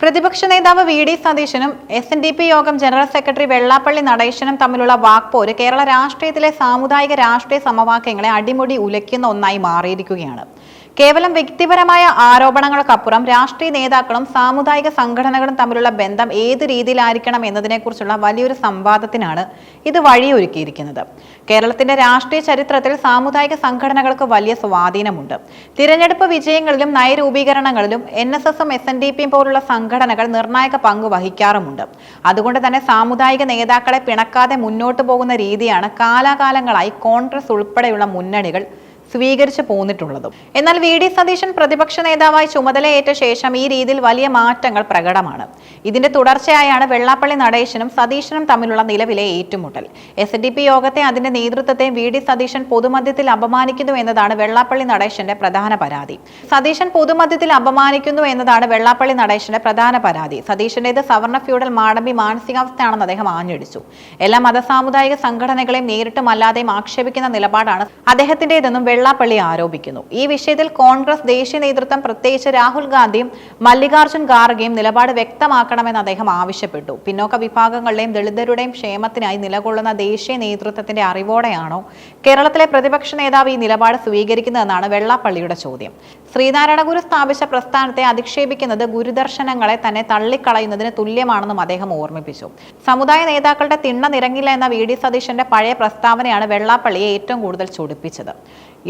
പ്രതിപക്ഷ നേതാവ് V D സതീശനും S N D P Yogam general secretary Vellappally നടേശനും തമ്മിലുള്ള വാക്പോര് കേരള രാഷ്ട്രീയത്തിലെ സാമുദായിക രാഷ്ട്രീയ സമവാക്യങ്ങളെ അടിമുടി ഉലയ്ക്കുന്ന ഒന്നായി മാറിയിരിക്കുകയാണ്. കേവലം വ്യക്തിപരമായ ആരോപണങ്ങൾക്കപ്പുറം രാഷ്ട്രീയ നേതാക്കളും സാമുദായിക സംഘടനകളും തമ്മിലുള്ള ബന്ധം ഏത് രീതിയിലായിരിക്കണം എന്നതിനെക്കുറിച്ചുള്ള വലിയൊരു സംവാദത്തിനാണ് ഇത് വഴിയൊരുക്കിയിരിക്കുന്നത്. കേരളത്തിന്റെ രാഷ്ട്രീയ ചരിത്രത്തിൽ സാമുദായിക സംഘടനകൾക്ക് വലിയ സ്വാധീനമുണ്ട്. തിരഞ്ഞെടുപ്പ് വിജയങ്ങളിലും നയരൂപീകരണങ്ങളിലും എൻ എസ് എസും എസ് എൻ ഡി പിയും പോലുള്ള സംഘടനകൾ നിർണായക പങ്ക് വഹിക്കാറുമുണ്ട്. അതുകൊണ്ട് തന്നെ സാമുദായിക നേതാക്കളെ പിണക്കാതെ മുന്നോട്ട് പോകുന്ന രീതിയാണ് കാലാകാലങ്ങളായി കോൺഗ്രസ് ഉൾപ്പെടെയുള്ള മുന്നണികൾ സ്വീകരിച്ചു പോന്നിട്ടുള്ളതും. എന്നാൽ വി. ഡി. സതീശൻ പ്രതിപക്ഷ നേതാവായി ചുമതലയേറ്റ ശേഷം ഈ രീതിയിൽ വലിയ മാറ്റങ്ങൾ പ്രകടമാണ്. ഇതിന്റെ തുടർച്ചയായാണ് വെള്ളാപ്പള്ളി നടേശനും സതീശനും തമ്മിലുള്ള നിലവിലെ ഏറ്റുമുട്ടൽ. എസ് ഡി പി യോഗത്തെ അതിന്റെ നേതൃത്വത്തെ വി. ഡി. സതീശൻ പൊതുമധ്യത്തിൽ അപമാനിക്കുന്നു എന്നതാണ് വെള്ളാപ്പള്ളി നടേശന്റെ പ്രധാന പരാതി. സതീശൻ പൊതുമധ്യത്തിൽ അപമാനിക്കുന്നു എന്നതാണ് വെള്ളാപ്പള്ളി നടേശന്റെ പ്രധാന പരാതി. സതീശന്റേത് സവർണ ഫ്യൂഡൽ മാടമ്പി മാനസികാവസ്ഥയാണെന്ന് അദ്ദേഹം ആഞ്ഞടിച്ചു. എല്ലാ മതസാമുദായിക സംഘടനകളെയും നേരിട്ടും അല്ലാതെയും ആക്ഷേപിക്കുന്ന നിലപാടാണ് അദ്ദേഹത്തിന്റേതെന്നും വെള്ളാപ്പള്ളി ആരോപിക്കുന്നു. ഈ വിഷയത്തിൽ കോൺഗ്രസ് ദേശീയ നേതൃത്വം പ്രത്യേകിച്ച് രാഹുൽ ഗാന്ധിയും മല്ലികാർജുൻ ഖാർഗെയും നിലപാട് വ്യക്തമാക്കണമെന്ന് അദ്ദേഹം ആവശ്യപ്പെട്ടു. പിന്നോക്ക വിഭാഗങ്ങളുടെയും ദളിതരുടെയും ക്ഷേമത്തിനായി നിലകൊള്ളുന്ന ദേശീയ നേതൃത്വത്തിന്റെ അറിവോടെയാണോ കേരളത്തിലെ പ്രതിപക്ഷ നേതാവ് ഈ നിലപാട് സ്വീകരിക്കുന്നതെന്നാണ് വെള്ളാപ്പള്ളിയുടെ ചോദ്യം. ശ്രീനാരായണ ഗുരു സ്ഥാപിച്ച പ്രസ്ഥാനത്തെ അധിക്ഷേപിക്കുന്നത് ഗുരുദർശനങ്ങളെ തന്നെ തള്ളിക്കളയുന്നതിന് തുല്യമാണെന്നും അദ്ദേഹം ഓർമ്മിപ്പിച്ചു. സമുദായ നേതാക്കളുടെ തിണ്ണ നിറങ്ങില്ല എന്ന വി. ഡി. സതീശന്റെ പഴയ പ്രസ്താവനയാണ് വെള്ളാപ്പള്ളിയെ ഏറ്റവും കൂടുതൽ ചൊടിപ്പിച്ചത്.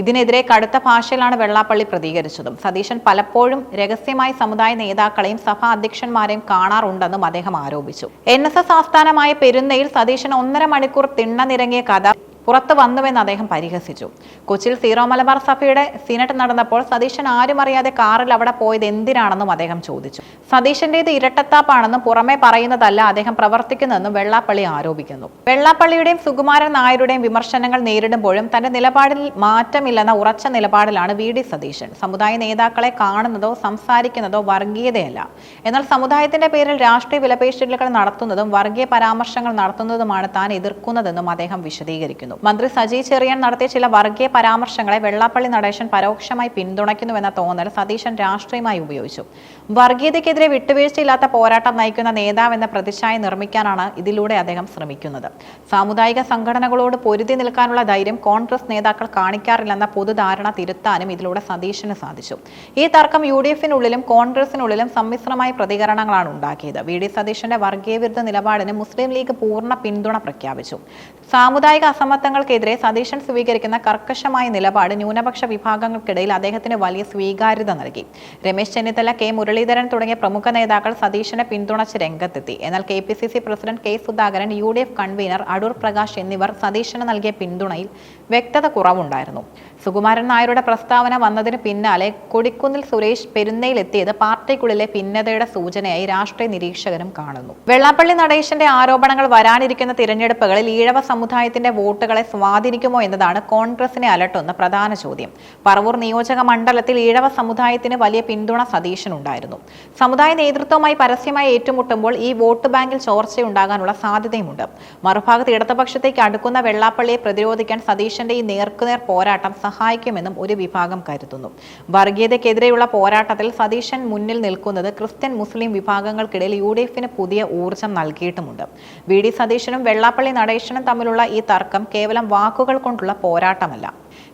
ഇതിനെതിരെ കടുത്ത ഭാഷയിലാണ് വെള്ളാപ്പള്ളി പ്രതികരിച്ചതും. സതീശൻ പലപ്പോഴും രഹസ്യമായി സമുദായ നേതാക്കളെയും സഭാ അധ്യക്ഷന്മാരെയും കാണാറുണ്ടെന്നും അദ്ദേഹം ആരോപിച്ചു. എൻ ആസ്ഥാനമായ പെരുന്നയിൽ സതീശൻ ഒന്നര മണിക്കൂർ തിണ്ണനിരങ്ങിയ കഥ പുറത്തു വന്നുവെന്ന് അദ്ദേഹം പരിഹസിച്ചു. കൊച്ചിയിൽ സീറോ മലബാർ സഭയുടെ സിനറ്റ് നടന്നപ്പോൾ സതീശൻ ആരും അറിയാതെ കാറിൽ അവിടെ പോയത് എന്തിനാണെന്നും അദ്ദേഹം ചോദിച്ചു. സതീശന്റേത് ഇരട്ടത്താപ്പാണെന്നും പുറമെ പറയുന്നതല്ല അദ്ദേഹം പ്രവർത്തിക്കുന്നതെന്നും വെള്ളാപ്പള്ളി ആരോപിക്കുന്നു. വെള്ളാപ്പള്ളിയുടെയും സുകുമാരൻ നായരുടെയും വിമർശനങ്ങൾ നേരിടുമ്പോഴും തന്റെ നിലപാടിൽ മാറ്റമില്ലെന്ന ഉറച്ച നിലപാടിലാണ് വി ഡി സതീശൻ. സമുദായ നേതാക്കളെ കാണുന്നതോ സംസാരിക്കുന്നതോ വർഗീയതയല്ല. എന്നാൽ സമുദായത്തിന്റെ പേരിൽ രാഷ്ട്രീയ വിലപേശലുകൾ നടത്തുന്നതും വർഗീയ പരാമർശങ്ങൾ നടത്തുന്നതുമാണ് താൻ എതിർക്കുന്നതെന്നും അദ്ദേഹം വിശദീകരിക്കുന്നു. മന്ത്രി സജി ചെറിയാൻ നടത്തിയ ചില വർഗീയ പരാമർശങ്ങളെ വെള്ളാപ്പള്ളി നടേശൻ പരോക്ഷമായി പിന്തുണയ്ക്കുന്നുവെന്ന തോന്നൽ സതീശൻ രാഷ്ട്രീയമായി ഉപയോഗിച്ചു. വർഗീയതയ്ക്കെതിരെ വിട്ടുവീഴ്ചയില്ലാത്ത പോരാട്ടം നയിക്കുന്ന നേതാവെന്ന പ്രതിച്ഛായ നിർമ്മിക്കാനാണ് ഇതിലൂടെ അദ്ദേഹം ശ്രമിക്കുന്നത്. സാമുദായിക സംഘടനകളോട് പൊരുതി നിൽക്കാനുള്ള ധൈര്യം കോൺഗ്രസ് നേതാക്കൾ കാണിക്കാറില്ലെന്ന പൊതുധാരണ തിരുത്താനും ഇതിലൂടെ സതീശന് സാധിച്ചു. ഈ തർക്കം യു ഡി എഫിനുള്ളിലും കോൺഗ്രസിനുള്ളിലും സമ്മിശ്രമായ പ്രതികരണങ്ങളാണ് ഉണ്ടാക്കിയത്. വി. ഡി. സതീശന്റെ വർഗീയവിരുദ്ധ നിലപാടിന് മുസ്ലിം ലീഗ് പൂർണ പിന്തുണ പ്രഖ്യാപിച്ചു. സാമുദായിക അസമത്വങ്ങൾക്കെതിരെ സതീശൻ സ്വീകരിക്കുന്ന കർക്കശമായ നിലപാട് ന്യൂനപക്ഷ വിഭാഗങ്ങൾക്കിടയിൽ അദ്ദേഹത്തിന് വലിയ സ്വീകാര്യത നൽകി. രമേശ് ചെന്നിത്തല കെ. മുരളീധരൻ തുടങ്ങിയ പ്രമുഖ നേതാക്കൾ സതീശനെ പിന്തുണച്ച് രംഗത്തെത്തി. എന്നാൽ K. P. C. C president K. Sudhakaran U D F convener Adoor Prakash എന്നിവർ സതീശന് നൽകിയ പിന്തുണയിൽ വ്യക്തത കുറവുണ്ടായിരുന്നു. സുകുമാരൻ നായരുടെ പ്രസ്താവന വന്നതിന് പിന്നാലെ കൊടിക്കുന്നിൽ സുരേഷ് പെരുന്നയിലെത്തിയത് പാർട്ടിക്കുള്ളിലെ ഭിന്നതയുടെ സൂചനയായി രാഷ്ട്രീയ നിരീക്ഷകരും കാണുന്നു. വെള്ളാപ്പള്ളി നടേശന്റെ ആരോപണങ്ങൾ വരാനിരിക്കുന്ന തിരഞ്ഞെടുപ്പുകളിൽ ഈഴവ സമുദായത്തിന്റെ വോട്ടുകളെ സ്വാധീനിക്കുമോ എന്നതാണ് കോൺഗ്രസിനെ അലട്ടുന്ന പ്രധാന ചോദ്യം. പറവൂർ നിയോജക മണ്ഡലത്തിൽ ഈഴവ സമുദായത്തിന് വലിയ പിന്തുണ സതീശനുണ്ടായിരുന്നു. സമുദായ നേതൃത്വവുമായി പരസ്യമായി ഏറ്റുമുട്ടുമ്പോൾ ഈ വോട്ട് ബാങ്കിൽ ചോർച്ചയുണ്ടാകാനുള്ള സാധ്യതയുമുണ്ട്. മറുഭാഗത്ത് ഇടതുപക്ഷത്തേക്ക് അടുക്കുന്ന വെള്ളാപ്പള്ളിയെ പ്രതിരോധിക്കാൻ സതീശന്റെ ഈ നേർക്കുനേർ പോരാട്ടം സഹായിക്കുമെന്നും ഒരു വിഭാഗം കരുതുന്നു. വർഗീയതയ്ക്കെതിരെയുള്ള പോരാട്ടത്തിൽ സതീശൻ മുന്നിൽ നിൽക്കുന്നത് ക്രിസ്ത്യൻ മുസ്ലിം വിഭാഗങ്ങൾക്കിടയിൽ യു ഡി എഫിന് പുതിയ ഊർജം നൽകിയിട്ടുമുണ്ട്. വി ഡി സതീശനും വെള്ളാപ്പള്ളി നടേശനും തമ്മിലുള്ള ഈ തർക്കം കേവലം വാക്കുകൾ കൊണ്ടുള്ള പോരാട്ടമല്ല.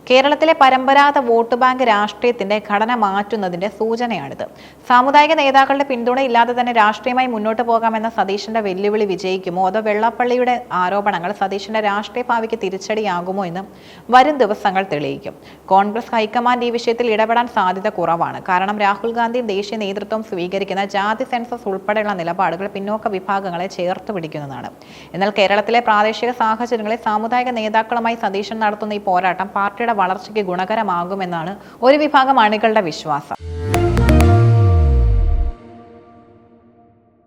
കേരളത്തിലെ പരമ്പരാഗത വോട്ട് ബാങ്ക് രാഷ്ട്രീയത്തിന്റെ ഘടന മാറ്റുന്നതിന്റെ സൂചനയാണിത്. സാമുദായിക നേതാക്കളുടെ പിന്തുണ ഇല്ലാതെ തന്നെ രാഷ്ട്രീയമായി മുന്നോട്ട് പോകാമെന്ന സതീശന്റെ വെല്ലുവിളി വിജയിക്കുമോ? അതോ വെള്ളാപ്പള്ളിയുടെ ആരോപണങ്ങൾ സതീശന്റെ രാഷ്ട്രീയ ഭാവിക്ക് തിരിച്ചടിയാകുമോ എന്ന് വരും ദിവസങ്ങൾ തെളിയിക്കും. കോൺഗ്രസ് ഹൈക്കമാൻഡ് ഈ വിഷയത്തിൽ ഇടപെടാൻ സാധ്യത കുറവാണ്. കാരണം രാഹുൽ ഗാന്ധി ദേശീയ നേതൃത്വം സ്വീകരിക്കുന്ന ജാതി സെൻസസ് ഉൾപ്പെടെയുള്ള നിലപാടുകൾ പിന്നോക്ക വിഭാഗങ്ങളെ ചേർത്ത് പിടിക്കുന്നതാണ്. എന്നാൽ കേരളത്തിലെ പ്രാദേശിക സാഹചര്യങ്ങളിൽ സാമുദായിക നേതാക്കളുമായി സതീശൻ നടത്തുന്ന ഈ പോരാട്ടം പാർട്ടിയുടെ വളർച്ചയ്ക്ക് ഗുണകരമാകുമെന്നാണ് ഒരു വിഭാഗം അണികളുടെ വിശ്വാസം.